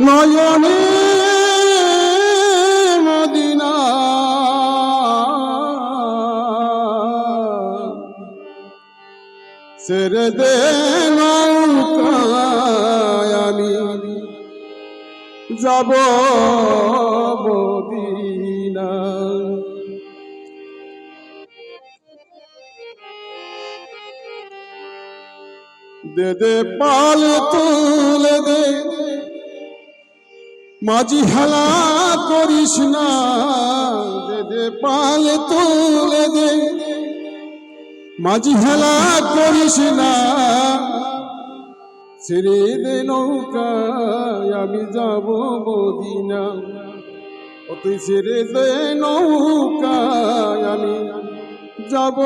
নয়নে মদিনা। ছেড়ে দে আমি। যাব মদিনা। দে দে পাল তুলে দে। মাঝি হেলা করিস না দে পাল তুলে দে। মাঝি হেলা করিস না, ছেড়ে দে নৌকায়, আমি যাব মদিনা। ও তুই ছেড়ে দে নৌকায়, আমি যাব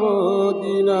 মদিনা।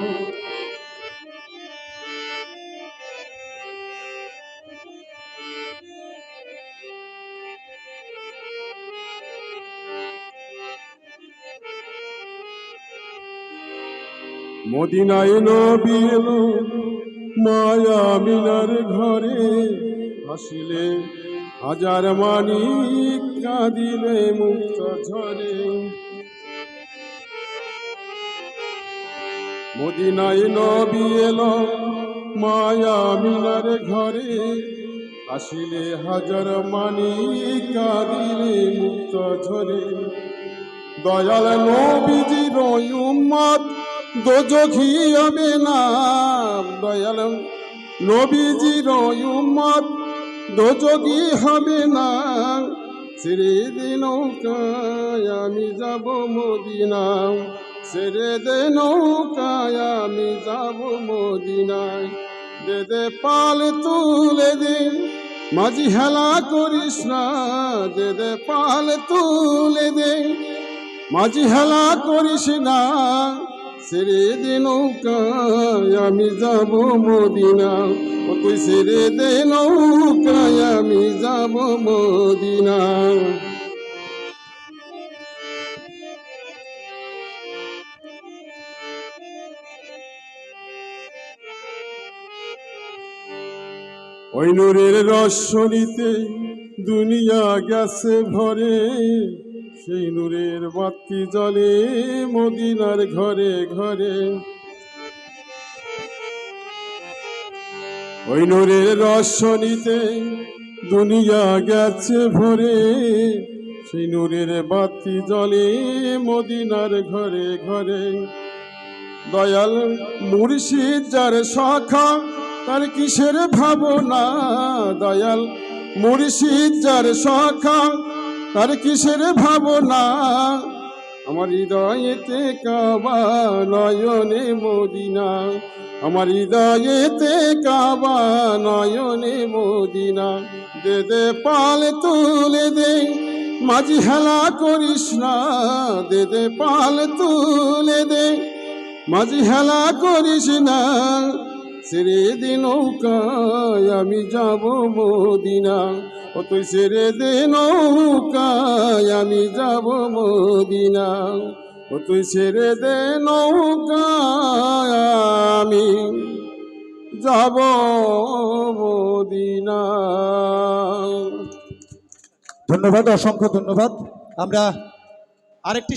মদিনায় নবী মায়া মিনার ঘরে হাসিলে হাজার মানি কাঁদিলে মুক্ত ঝরে। মদিনায় নবী মায়া মিনার ঘরে আসিলে। হাজার মানি কাঁদিলে মুক্ত ঝরে। দয়াল নবীজির উম্মত দোজখি হবে না, দয়াল নবীজির উম্মত। দোজখি হবে না ছেড়ে নৌকায় আমি যাব মদিনা ছেড়ে দে নৌকায় আমি যাব মদিনায়। দে পাল তুলে দে, মাঝি হেলা করিস না। দে দে পাল তুলে দে, মাঝি হেলা করিস না। ছেড়ে দে নৌকায় আমি যাব মদিনা। ও তুই ছেড়ে দে নৌকায় আমি যাব মদিনা। ওই নূরের রসনিতে দুনিয়া গেছে ভরে। সেই নূরের বাতি জলে মদিনার ঘরে ঘরে। ওই নূরের রসনিতে দুনিয়া গেছে ভরে। সেই নূরের বাতি জলে মদিনার ঘরে ঘরে। দয়াল মুর্শিদ যার শাখা, তার কিসের ভাবনা? দয়াল মুর্শিদ যার শাখা তার কিসের ভাবনা? আমার হৃদয়েতে কাবা নয়নে মদিনা। আমার হৃদয়েতে কাবা নয়নে মদিনা। দে দে, পাল তুলে দে, মাঝি হেলা করিস না। দে দে, পাল তুলে দে, মাঝি হেলা করিস না। ছেড়ে দে নৌকায় আমি যাব মদিনা। ও তুই ছেড়ে দে নৌকায় আমি যাব মদিনা। ও তুই ছেড়ে দে নৌকায় আমি যাব মদিনা। ধন্যবাদ, অসংখ্য ধন্যবাদ। আমরা আরেকটি